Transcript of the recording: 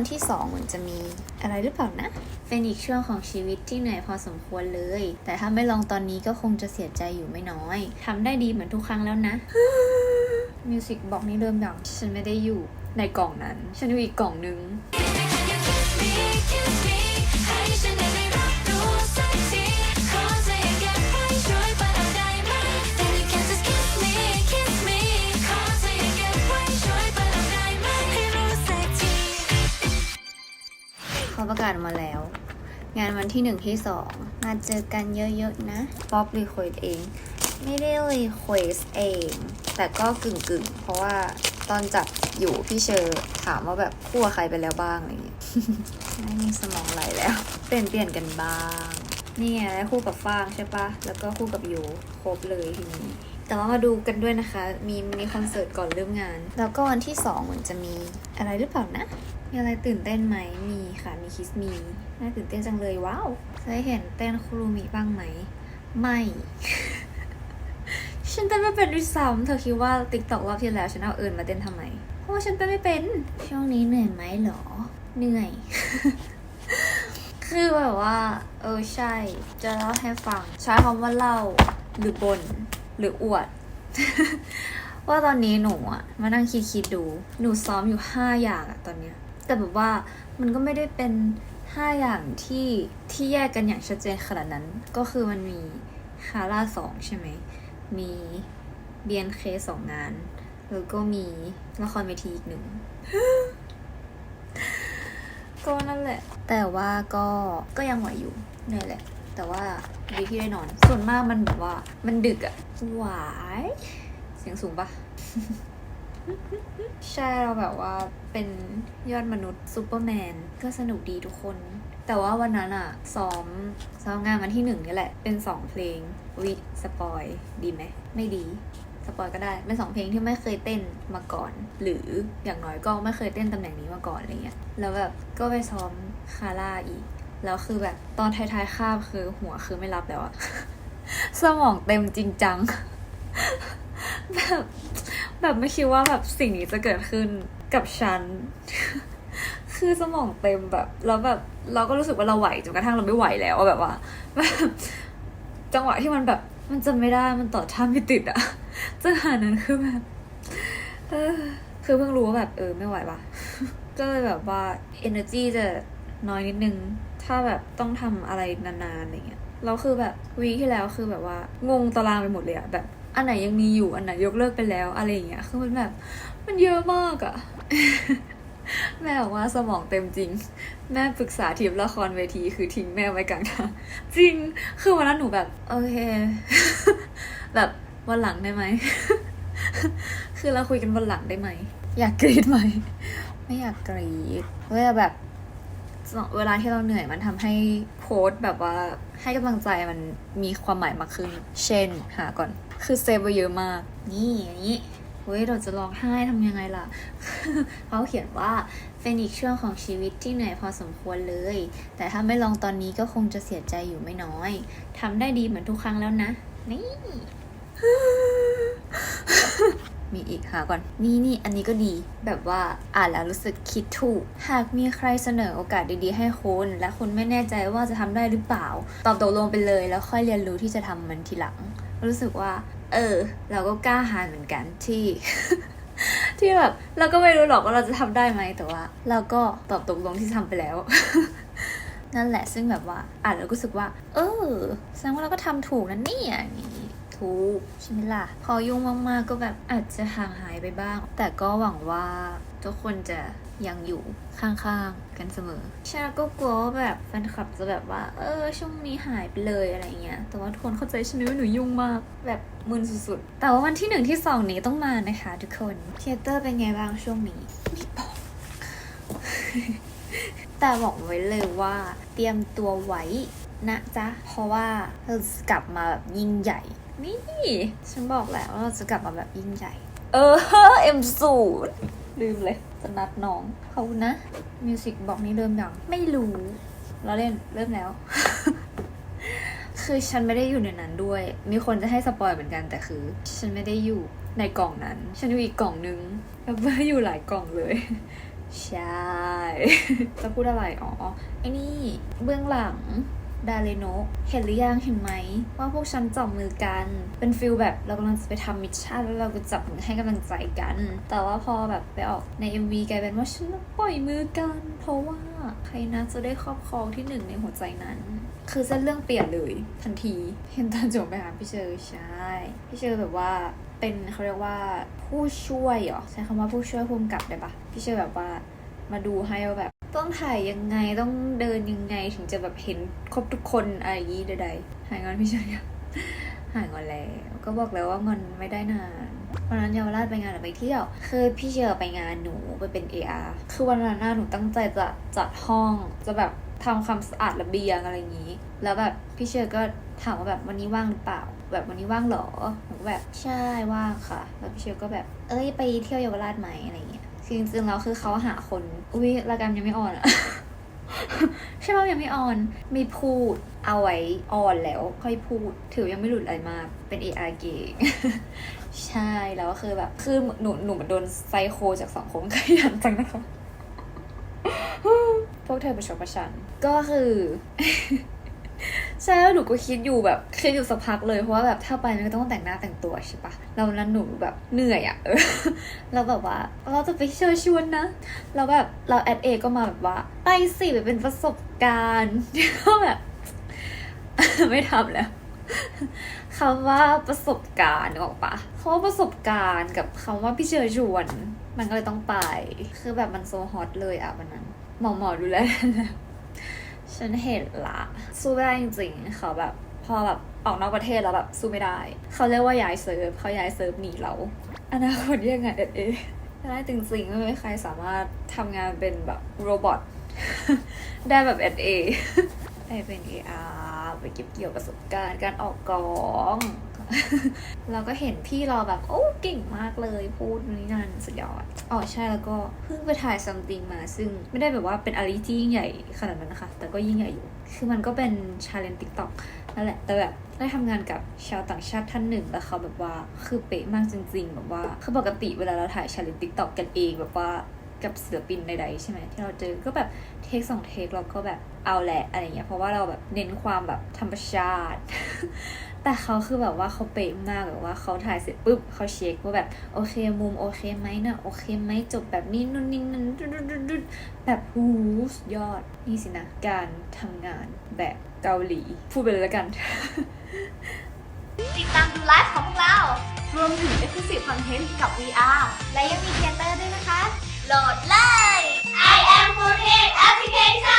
อนที่สองเหมือนจะมีอะไรหรือเปล่านะ เป็นอีกช่วงของชีวิตที่เหนื่อยพอสมควรเลย แต่ถ้าไม่ลองตอนนี้ก็คงจะเสียใจอยู่ไม่น้อยทำได้ดีเหมือนทุกครั้งแล้วนะมิวสิกบอกนี่เริ่มอย่างฉันไม่ได้อยู่ในกล่องนั้น ฉันอยู่อีกกล่องนึง เขาประกาศมาแล้ว งานวันที่หนึ่งที่สองมาเจอกันเยอะๆนะป๊อปรีเควสเอง ไม่ได้รีเควสเอง แต่ก็กึ่งๆ เพราะว่าตอนจัดอยู่พี่เชอร์ถามว่าแบบคู่กับใครไปแล้วบ้างอะไรอย่างเงี้ยไม่มีสมองไหลแล้ว เปลี่ยนเปลี่ยนกันบ้างนี่ไงแล้วคู่กับฟางใช่ปะแล้วก็คู่กับยูครบเลยทีนี้แต่ว่ามาดูกันด้วยนะคะ มีมินิคอนเสิร์ตก่อนเริ่มงาน แล้วก็วันที่สองเหมือนจะมีอะไรหรือเปล่านะ มีอะไรตื่นเต้นไหม มีค่ะ มีคิสมี น่าตื่นเต้นจังเลยว้าวจะได้เห็นเต้นครูมิบ้างไหม ไม่ ฉันเต้นไม่เป็นด้วยซ้ำเธอคิดว่าติ๊กตอกรอบที่แล้วฉันเอาเอิญมาเต้นทำไม เพราะว่าฉันเต้นไม่เป็น ช่วงนี้เหนื่อยไหมเหรอ เหนื่อย คือแบบว่า เออใช่ จะเล่าให้ฟัง ใช้คำว่าเล่า หรือบนหรืออวดว่าตอนนี้หนูอะมานั่งคิดคิดๆดู หนูซ้อมอยู่ห้าอย่างอะตอนเนี้ย แต่แบบว่ามันก็ไม่ได้เป็นห้าอย่างที่ที่แยกกันอย่างชัดเจนขนาดนั้น ก็คือมันมีคาร่าสองใช่ไหม มี BNK สองงาน แล้วก็มีละครเวทีอีกหนึ่ง ก็นั่นแหละ แต่ว่าก็ก็ยังไหวอยู่นื่แหละ แต่ว่าดีที่ได้นอน ส่วนมากมันแบบว่า มันดึกอะหวาย เสียงสูงปะ ใช่เราแบบว่าเป็นยอดมนุษย์ซูเปอร์แมนก็สนุกดีทุกคน แต่ว่าวันนั้นอะซ้อมซ้อมงานวันที่หนึ่งนี่แหละ เป็นสองเพลงวิสปอยดีไหม ไม่ดีสปอยก็ได้เป็นสองเพลงที่ไม่เคยเต้นมาก่อน หรืออย่างน้อยก็ไม่เคยเต้นตำแหน่งนี้มาก่อนอะไรเงี้ยแล้วแบบก็ไปซ้อมคาร่าอีกแล้วคือแบบตอนท้ายๆคาบคือหัวคือไม่รับแล้วอะสมองเต็มจริงจังแบบ แบบไม่คิดว่าแบบสิ่งนี้จะเกิดขึ้นกับฉัน คือสมองเต็มแบบแล้วแบบเราก็รู้สึกว่าเราไหวจนกระทั่งเราไม่ไหวแล้วแบบว่าแบบจังหวะที่มันแบบมันจะไม่ได้มันต่อท่าไม่ติดอะจังหวะนั้นคือแบบคือเพิ่งรู้ว่าแบบเออไม่ไหวว่ะก็เลยแบบว่า energy จะน้อยนิดนึง ถ้าแบบต้องทำอะไรนานๆอะไรเงี้ยแล้วคือแบบวีที่แล้วคือแบบว่างงตารางไปหมดเลยอะแบบ อันไหนยังมีอยู่อันไหนยกเลิกไปแล้วอะไรอย่างเงี้ยคือมันแบบ มันเยอะมากอะแม่บอกว่าสมองเต็มจริง แม่ปรึกษาทีมละครเวทีคือทิ้งแม่ไว้กลางทางจริง คือวันนั้นหนูแบบ โอเค แบบวันหลังได้ไหม คือเราคุยกันวันหลังได้ไหม อยากกรีดไหม ไม่อยากกรีดเวลาแบบ เวลาที่เราเหนื่อยมันทำให้โพสต์แบบว่า ให้กำลังใจมันมีความหมายมากขึ้น เช่นหาก่อน คือเซฟไว้เยอะมาก นี่อย่างนี้เฮ้ยเราจะร้องไห้ทำยังไงล่ะ เขาเขียนว่าเป็นอีกช่วงของชีวิตที่เหนื่อยพอสมควรเลย แต่ถ้าไม่ลองตอนนี้ก็คงจะเสียใจอยู่ไม่น้อยทำได้ดีเหมือนทุกครั้งแล้วนะ นี่ หาก่อน นี่นี่อันนี้ก็ดี แบบว่าอ่านแล้วรู้สึกคิดถูก หากมีใครเสนอโอกาสดีๆ ให้คุณ และคุณไม่แน่ใจว่าจะทำได้หรือเปล่า ตอบตกลงไปเลย แล้วค่อยเรียนรู้ที่จะทำมันทีหลัง รู้สึกว่า เออ เราก็กล้าหาญเหมือนกันที่ที่แบบเราก็ไม่รู้หรอกว่าเราจะทำได้ไหมแต่ว่า เราก็ตอบตกลงที่จะทำไปแล้ว นั่นแหละซึ่งแบบว่าอ่านแล้วก็รู้สึกว่า เออแสดงว่าเราก็ทำถูกนะเนี่ยนี่ ถูใช่ไหมล่ะ พอยุ่งมากๆ ก็แบบอาจจะห่างหายไปบ้าง แต่ก็หวังว่าทุกคนจะยังอยู่ข้างๆ กันเสมอช่แล้วก็กลัวว่าแบบแฟนคลับจะแบบว่า เออ ช่วงนี้หายไปเลยอะไรเงี้ย แต่ว่าทุกคนเข้าใจใช่ไหมว่าหนูยุ่งมาก แบบมึนสุดๆ แต่ว่าวันที่หนึ่งที่สองนี้ต้องมานะคะทุกคน เทเตอร์เป็นไงบ้างช่วงนี้ไม่บอกแต่บอกไว้เลยว่าเตรียมตัวไว้นะจ๊ะ เพราะว่าเรากลับมาแบบยิ่งใหญ่ นี่ ฉันบอกแล้วว่าเราจะกลับมาแบบยิ่งใหญ่ เออเอ็มสูตรลืมเลยจะนัดน้องเขานะมิวสิกบอกนี่เริ่มยังไม่รู้เราเล่นเริ่มแล้ว คือฉันไม่ได้อยู่ในนั้นด้วย มีคนจะให้สปอยเหมือนกันแต่คือ ฉันไม่ได้อยู่ในกล่องนั้น ฉันอยู่อีกกล่องนึงแล้วเบอร์อยู่หลายกล่องเลยใช่ จะพูดอะไร อ๋อ ไอ้นี่ เบื้องหลัง ดาเลโนเห็นหรือยังเห็นไหม ว่าพวกฉันจับมือกัน เป็นฟิลแบบเรากำลังจะไปทำมิชชั่นแล้วเราก็จับมือให้กำลังใจกัน แต่ว่าพอแบบไปออกใน MV กลายเป็นว่าฉันปล่อยมือกัน เพราะว่าใครนะจะได้ครอบครองที่หนึ่งในหัวใจนั้นคือเส้นเรื่องเปลี่ยนเลยทันที เห็นตอนจบไปหาพี่เชอร์ใช่ พี่เชอร์แบบว่าเป็นเขาเรียกว่าผู้ช่วยเหรอใช้คำว่าผู้ช่วยภูมิกับได้ปะพี่เชอร์แบบว่ามาดูให้ว่าแบบ ต้องถ่ายยังไงต้องเดินยังไงถึงจะแบบเห็นครบทุกคนอะไรยี้ใดๆหายงอนพี่เชอร์ยังหายงอนแล้ว ก็บอกแล้วว่างอนไม่ได้นานวันนั้นเยาวราชไปงานหรือไปเที่ยวคือพี่เชอร์ไปงานหนูไปเป็น AR คือวันนั้นน่ะหนูตั้งใจจะจัดห้องจะแบบทำความสะอาดระเบียงอะไรอย่างนี้ แล้วแบบพี่เชอร์ก็ถามว่าแบบวันนี้ว่างหรือเปล่า แบบวันนี้ว่างเหรอหนูก็แบบใช่ว่างค่ะ แล้วพี่เชอร์ก็แบบเอ้ยไปเที่ยวเยาวราชไหมอะไรอย่างเงี้ย จริงๆแล้วคือเขาหาคน อุ้ยรายการยังไม่ออนอะใช่ป่ะยังไม่ออน มีพูดเอาไว้ออนแล้วค่อยพูด ถือยังไม่หลุดอะไรมาก เป็น AI เก่งใช่แล้วก็คือแบบ คือหนูหนูมันโดนไซโคจากสังคมขยันจังนะคะพวกเธอประชดประชันก็คือ ใช่แล้วหนูก็คิดอยู่แบบคิดอยู่สักพักเลยเพราะว่าแบบถ้าไปมันก็ต้องแต่งหน้าแต่งตัวใช่ปะแล้ววันนั้นหนูแบบเหนื่อยอะเออเราแบบว่าเราจะไปเชิญชวนนะแล้วแบบเราแอดเอก็มาแบบว่าไปสิไปเป็นประสบการณ์ก็แบบ ไม่ทำแล้วคำว่าประสบการณ์นึกออกปะคำว่าประสบการณ์กับคำว่าพี่เชิญชวน มันก็เลยต้องไป คือแบบมันโซฮอตเลยอะวันนั้นหมอหมอดูแลแล้ว ฉันเห็นละสู้ไม่ได้จริงๆเขาแบบพอแบบออกนอกประเทศแล้วแบบสู้ไม่ได้ เขาเรียกว่าย้ายเซิร์ฟเขาย้ายเซิร์ฟหนีเราอนาคตยังไงเด็ดเอได้จริงๆไม่มีใครสามารถทำงานเป็นแบบโรบอทได้แบบเอ็ดเอได้เป็น AR ไปเก็บเกี่ยวประสบการณ์การออกกอง เราก็เห็นพี่เราแบบ โอ้เก่งมากเลยพูดนี่นั่นสุดยอดอ๋อใช่แล้วก็เพิ่งไปถ่ายซัมติงมา ซึ่งไม่ได้แบบว่าเป็นอะไรที่ยิ่งใหญ่ขนาดนั้นนะคะ แต่ก็ยิ่งใหญ่อยู่ คือมันก็เป็นชาเลนจ์ติ๊กต็อกนั่นแหละ แต่แบบได้ทำงานกับชาวต่างชาติท่านหนึ่งแล้วเขาแบบว่าคือเป๊ะมากจริง ๆ แบบว่าคือปกติเวลาเราถ่ายชาเลนจ์ติ๊กต็อกกันเองแบบว่ากับศิลปินใดๆใช่ไหมที่เราเจอก็แบบเทคสองเทคเราก็แบบเอาแหละอะไรเงี้ยเพราะว่าเราแบบเน้นความแบบธรรมชาติ แต่เขาคือแบบว่าเขาเป๊ะมากแบบว่าเขาถ่ายเสร็จปุ๊บเขาเช็คว่าแบบโอเคมุมโอเคไหมนะโอเคไหมจบแบบนี้นู่นนี่นั่นดุดดุดแบบหูสุดยอดนี่สินะการทำงานแบบเกาหลี พูดไปเลยแล้วกัน ติดตามดูไลฟ์ของพวกเรา รวมถึง Exclusive Content กับ VR และยังมีเทเตอร์ด้วยนะคะ โหลดเลย I am 4 d